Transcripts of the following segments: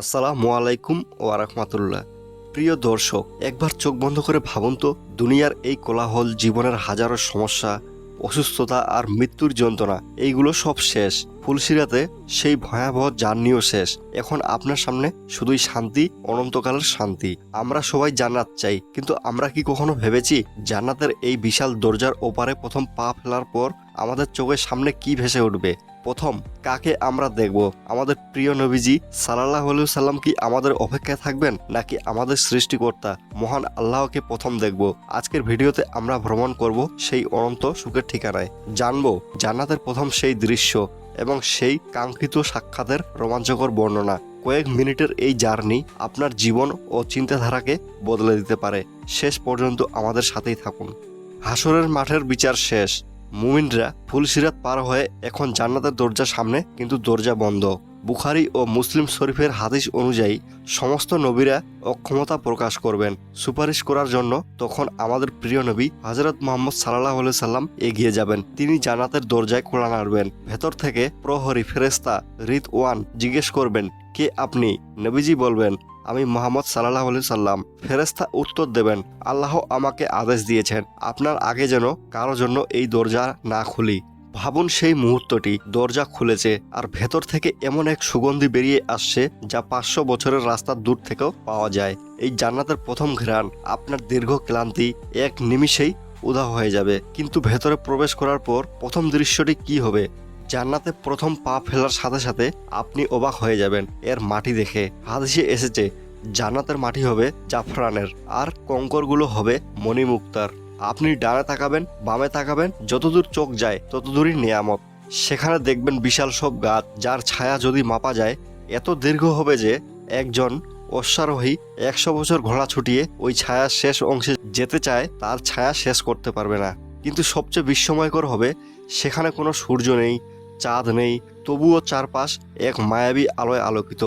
আসসালামু আলাইকুম ও রাহমাতুল্লাহ প্রিয় দর্শক, একবার চোখ বন্ধ করে ভাবুন তো, দুনিয়ার এই কোলাহল, জীবনের হাজারো সমস্যা, অসুস্থতা আর মৃত্যুর যন্ত্রণা, এইগুলো সব শেষ। ফুলসিরাতে সেই ভয়াবহ জার্নিও শেষ। এখন আপনার সামনে শুধুই শান্তি, অনন্তকালের শান্তি। আমরা সবাই জান্নাত চাই, কিন্তু আমরা কি কখনো ভেবেছি জান্নাতের এই বিশাল দরজার ওপারে প্রথম পা ফেলার পর আমাদের চোখের সামনে কি ভেসে উঠবে? প্রথম কাকে আমরা দেখব? আমাদের প্রিয় নবীজি সাল্লাহ সাল্লাম কি আমাদের অপেক্ষায় থাকবেন নাকি আমাদের সৃষ্টিকর্তা, মহান আল্লাহকে প্রথম দেখব? আজকের ভিডিওতে আমরা ভ্রমণ করব সেই অনন্ত সুখের ঠিকানায়। জানব জান্নাতের প্রথম সেই দৃশ্য এবং সেই কাঙ্ক্ষিত সাক্ষাতের রোমাঞ্চকর বর্ণনা। কয়েক মিনিটের এই জার্নি আপনার জীবন ও চিন্তাধারাকে বদলে দিতে পারে। শেষ পর্যন্ত আমাদের সাথেই থাকুন। হাসরের মাঠের বিচার শেষ। মুমিনরা ফুলসিরাত পার হয়ে এখন জান্নাতের দরজার সামনে, কিন্তু দরজা বন্ধ। বুখারি ও মুসলিম শরীফের হাদিস অনুযায়ী, সমস্ত নবীরা অক্ষমতা প্রকাশ করবেন। সুপারিশ করার জন্য তখন আমাদের প্রিয় নবী হজরত মোহাম্মদ সাল্লাহ সাল্লাম এগিয়ে যাবেন। তিনি জান্নাতের দরজায় খোলা নাড়বেন। ভেতর থেকে প্রহরী ফেরেস্তা রিত ওয়ান জিজ্ঞেস করবেন, কে আপনি? নবীজি বলবেন আমি মোহাম্মদ সাল্লাহ সাল্লাম ফেরেস্তা উত্তর দেবেন, আল্লাহ আমাকে আদেশ দিয়েছেন, আপনার আগে যেন কারও জন্য এই দরজা না খুলি। ভাবুন সেই মুহূর্তটি, দরজা খুলেছে, আর ভেতর থেকে এমন এক সুগন্ধি বেরিয়ে আসছে যা পাঁচশো বছরের রাস্তার দূর থেকেও পাওয়া যায়। এই জান্নাতের প্রথম ঘ্রাণ আপনার দীর্ঘ ক্লান্তি, এক নিমিষেই উদা হয়ে যাবে। কিন্তু ভেতরে প্রবেশ করার পর প্রথম দৃশ্যটি কি হবে? জান্নাতে প্রথম পা ফেলার সাথে সাথে আপনি অবাক হয়ে যাবেন। এর মাটি দেখে। হাদিসে এসেছে, জান্নাতের মাটি হবে জাফরানের, আর কঙ্করগুলো হবে মণিমুক্তার। আপনি ডানে তাকাবেন, বামে তাকাবেন, যতদূর চোখ যায়, ততদূরই নিয়ামত। সেখানে দেখবেন বিশাল সব গাছ, যার ছায়া যদি মাপা যায়, এত দীর্ঘ হবে যে একজন অশ্বারোহী একশো বছর ঘোড়া ছুটিয়ে ওই ছায়ার শেষ অংশে যেতে চায়, তার ছায়া শেষ করতে পারবে না। কিন্তু সবচেয়ে বিস্ময়কর হবে, সেখানে কোনো সূর্য নেই চাঁদ নেই, তবুও চারপাশ এক মায়াবী আলোয় আলোকিত।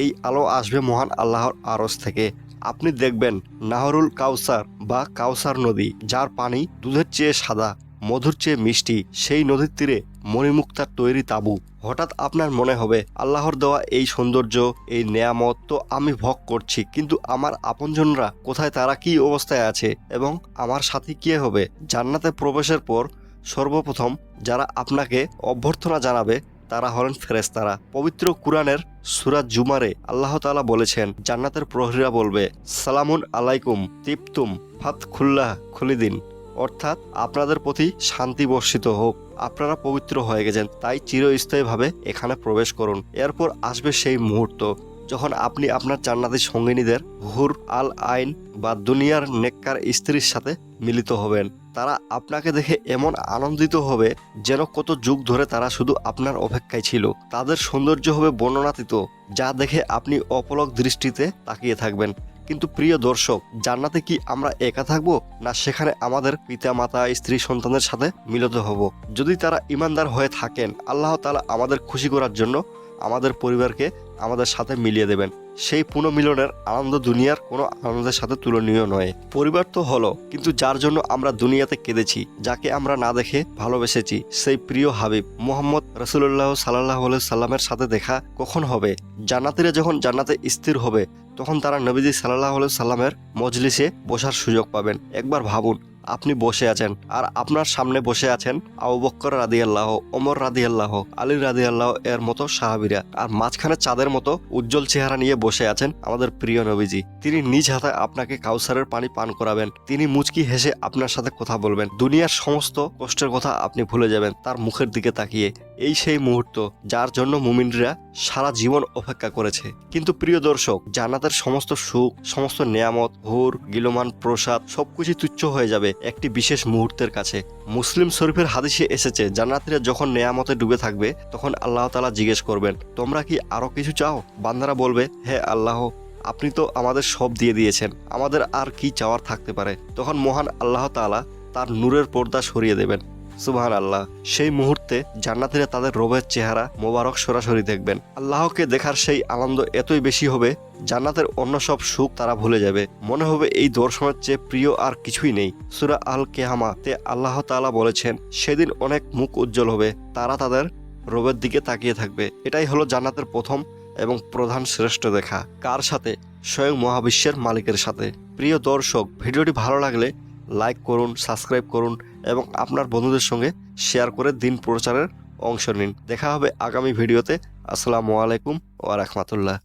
এই আলো আসবে মহান আল্লাহর আরস থেকে। আপনি দেখবেন নাহরুল কাউসার বা কাউসার নদী, যার পানি দুধের চেয়ে সাদা, মধুর চেয়ে মিষ্টি, সেই নদীর তীরে মণিমুক্তার তৈরি তাবু। হঠাৎ আপনার মনে হবে, আল্লাহর দেওয়া এই সৌন্দর্য, এই নেয়ামত তো আমি ভোগ করছি, কিন্তু আমার আপনজনরা কোথায়, তারা কি অবস্থায় আছে এবং আমার সাথে কে হবে? জান্নাতে প্রবেশের পর সর্বপ্রথম যারা আপনাকে অভ্যর্থনা জানাবে, তারা হলেন ফেরেস্তারা পবিত্র কুরআনের সুরাজ জুমারে আল্লাহ তাআলা বলেছেন, জান্নাতের প্রহরীরা বলবে, সালামুন আলাইকুম, তিপ্তুম, ফাত খুল্লাহ, খুলিদিন। অর্থাৎ আপনাদের প্রতি শান্তি বর্ষিত হোক। আপনারা পবিত্র হয়ে গেছেন, তাই চিরস্থায়ীভাবে এখানে প্রবেশ করুন। এরপর আসবে সেই মুহূর্ত যখন আপনি আপনার জান্নাতি সঙ্গিনীদের হুর আল আইন বা দুনিয়ার নেককার স্ত্রীর সাথে মিলিত হবেন। তারা আপনাকে দেখে এমন আনন্দিত হবে যেন কত যুগ ধরে তারা শুধু আপনার অপেক্ষায় ছিল। তাদের সৌন্দর্য হবে বর্ণনাতীত, যা দেখে আপনি অপলক দৃষ্টিতে তাকিয়ে থাকবেন। কিন্তু প্রিয় দর্শক, জান্নাতে কি আমরা একা থাকব, না সেখানে আমাদের পিতা মাতা স্ত্রী সন্তানের সাথে মিলিত হব? যদি তারা ইমানদার হয়ে থাকেন, আল্লাহ তালা আমাদের খুশি করার জন্য আমাদের পরিবারকে আমাদের সাথে মিলিয়ে দেবেন। সেই পুনঃমিলনের আনন্দ দুনিয়ার কোনো আনন্দের সাথে তুলনীয় নয়। পরিবার তো হলো, কিন্তু যার জন্য আমরা দুনিয়াতে কেঁদেছি, যাকে আমরা না দেখে ভালোবেসেছি, সেই প্রিয় হাবিব মোহাম্মদ রসুল্লাহ সাল্লাহ সাল্লামের সাথে দেখা কখন হবে? জান্নাতিরা যখন জান্নাতে স্থির হবে, তখন তারা নবীজি সাল্লাহ সাল্লামের মজলিসে বসার সুযোগ পাবেন। একবার ভাবুন আপনি বসে আছেন। আর আপনার সামনে বসে আছেন আবু বক্কর রাদি আল্লাহ ওমর রাদি আল্লাহ আলী রাদি আল্লাহ এর মতো সাহাবিরা। আর মাঝখানে চাঁদের মতো উজ্জ্বল চেহারা নিয়ে বসে আছেন আমাদের প্রিয় নবীজি। তিনি নিজ হাতে আপনাকে কাউসারের পানি পান করাবেন। তিনি মুচকি হেসে আপনার সাথে কথা বলবেন। দুনিয়ার সমস্ত কষ্টের কথা আপনি ভুলে যাবেন তার মুখের দিকে তাকিয়ে। এই সেই মুহূর্ত যার জন্য মুমিনরা সারা জীবন অপেক্ষা করেছে। কিন্তু প্রিয় দর্শক, জান্নাতের সমস্ত সুখ, সমস্ত নেয়ামত, হুর গিলমান প্রসাদ সবকিছু তুচ্ছ হয়ে যাবে। একটি বিশেষ মুহূর্তের কাছে। মুসলিম শরীফের হাদিসে এসেছে, জান্নাতিরা যখন নেয়ামতে ডুবে থাকবে, তখন আল্লাহ তালা জিজ্ঞেস করবেন, তোমরা কি আরও কিছু চাও? বান্দারা বলবে, হে আল্লাহ, আপনি তো আমাদের সব দিয়ে দিয়েছেন, আমাদের আর কি চাওয়ার থাকতে পারে? তখন মহান আল্লাহ তালা তার নূরের পর্দা সরিয়ে দেবেন। সুবহান আল্লাহ সেই মুহূর্তে জান্নাতিরা তাদের রবের চেহারা মোবারক সরাসরি দেখবেন। আল্লাহকে দেখার সেই আনন্দ এতই বেশি হবে, জান্নাতের অন্য সব সুখ তারা ভুলে যাবে। মনে হবে এই দর্শনের চেয়ে প্রিয় আর কিছুই নেই। সুরা আল কেহামা তে আল্লাহ তাআলা বলেছেন, সেদিন অনেক মুখ উজ্জ্বল হবে, তারা তাদের রবের দিকে তাকিয়ে থাকবে। এটাই হলো জান্নাতের প্রথম এবং প্রধান শ্রেষ্ঠ দেখা। কার সাথে? স্বয়ং মহাবিশ্বের মালিকের সাথে। প্রিয় দর্শক, ভিডিওটি ভালো লাগলে লাইক করুন সাবস্ক্রাইব করুন এবং আপনার বন্ধুদের সঙ্গে শেয়ার করে দিন প্রচারের অংশ নিন। দেখা হবে আগামী ভিডিওতে আসসালামু আলাইকুম ওয়া রাহমাতুল্লাহ।